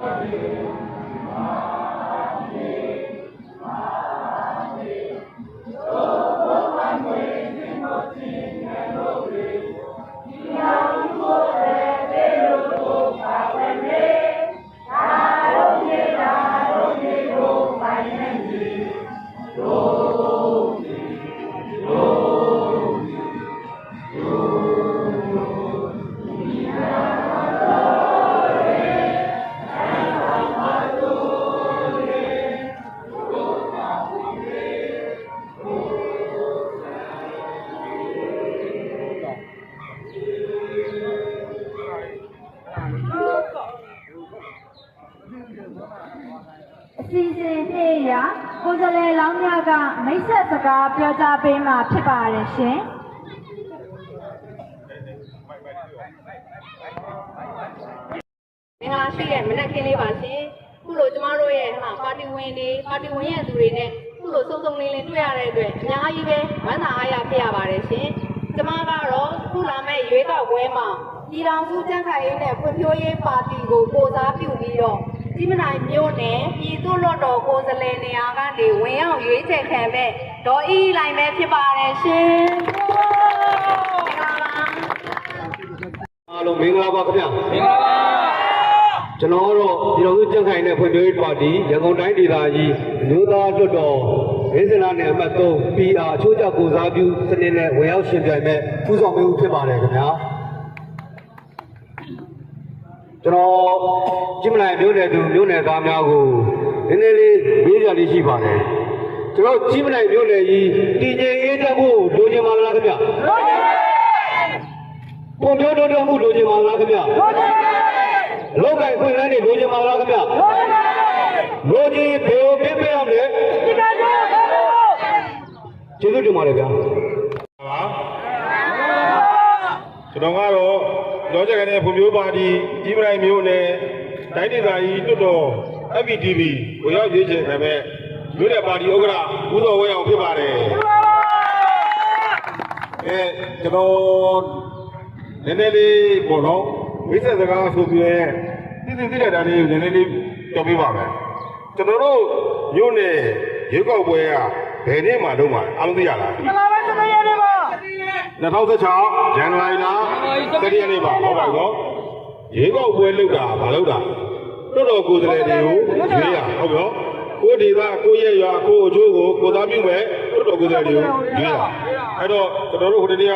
Amém. အစီအစဉ်နေ့အရကိုယ်စားလှယ်လောင်းများကမိတ်ဆက်စကားပြောကြားပေးမှာဖြစ်ပါတယ်ရှင်။မင်္ဂလာရှိတဲ့မနက်ခင်းလေးပါရှင်ခုလိုကျမတို့ရဲ့ဟာပါတီဝင်တွေပါတီဝင်ရဲ့သူတွေနဲ့ခုလိုစုံစုံလင်းလင်းတွေ့ရတဲ့အတွက်အများကြီးပဲဝမ်းသာအားရဖြစ်ရပါတယ်ရှင်ကျမကတော့ခုလာမဲ့ရွေးကောက်ပွဲမှာပြည်ထောင်စုကြံ့ခိုင်ရေးနဲ့ဖွံ့ဖြိုးရေးပါတီကိုကိုစားပြုပြီးတော့ ဒီမနိုင်မျိုးနဲ့ပြည်သူ့လွှတ်တော်ကိုယ်စားလှယ်နေရာကနေဝင်ရောက်ရွေးချယ်ခံတဲ့ဒေါ်အီလိုင်ပဲဖြစ်ပါတယ်ရှင်မင်္ဂလာပါအားလုံးမင်္ဂလာပါခင်ဗျာမင်္ဂလာပါကျွန်တော်တို့ပြည်တော်စုကြံ့ခိုင်တဲ့ဖွံ့ဖြိုးရေးပါတီရန်ကုန်တိုင်းဒေသကြီးအမျိုးသားလွှတ်တော်ဒေသနာနယ်အမှတ်3 PR အချိုးကျကိုစားပြုစနစ်နဲ့ဝင်ရောက်ရှင်ပြိုင်မဲ့ပူဆောင်မှုဖြစ်ပါတယ်ခင်ဗျာ ကျွန်တော်ကြည့်မလိုက်မျိုးနယ်သူမျိုးနယ်သားများကိုနည်းနည်းလေးမေးကြလေးရှိပါတယ်ကျွန်တော်ကြည့်မလိုက်မျိုးနယ်ကြီးတည်ငြိမ်အေးတက်ဖို့လိုချင်ပါလားခင်ဗျာလိုချင်ပါပုံပြောတိုးတက်မှုလိုချင်ပါလားခင်ဗျာလိုချင်ပါအလောက်ကခွင့်လန်းနေလိုချင်ပါလားခင်ဗျာလိုချင်လိုချင်ဘယ်လိုပြင်ပြရမလဲကျေးဇူးတင်ပါတယ်ဗျာပါကျွန်တော်ကတော့ လောချက်ကတဲ့ဖွံ့ဖြိုးပါတီကြီးပတိုင်းမျိုးနဲ့တိုင်းဒေသကြီးတွတ်တော် FPTV ကိုရောက်ရေးချင်တယ်မဲ့မြို့နယ်ပါတီဥက္ကဋ္ဌဦးတော်ဝဲအောင်ဖြစ်ပါတယ်အဲကျွန်တော်နည်းနည်းလေးပေါ့နော်မိတ်ဆက်စကားဆိုပြီးရင်သိသိသိတဲ့တန်းလေးကိုနည်းနည်းလေးပြောပြပါမယ်ကျွန်တော်တို့မြို့နယ်ရွေးကောက်ပွဲကဘယ်နေ့မှလုံးမှာအားလုံးသိရလား 2016ဇန်နဝါရီလ7ရက်နေ့ပါဟုတ်ပါပြီနော်ရေကောက်ပွဲလုပ်တာမလုပ်တာတော်တော်ကိုယ်စားလှယ်တွေကိုရွေးရဟုတ်ပြီနော်ကိုဒီကကိုရဲ့ရွာကိုအချိုးကိုကိုသားပြုမဲ့တော်တော်ကိုယ်စားလှယ်တွေကိုရွေးရအဲ့တော့ကျွန်တော်တို့ဟိုတနေ့က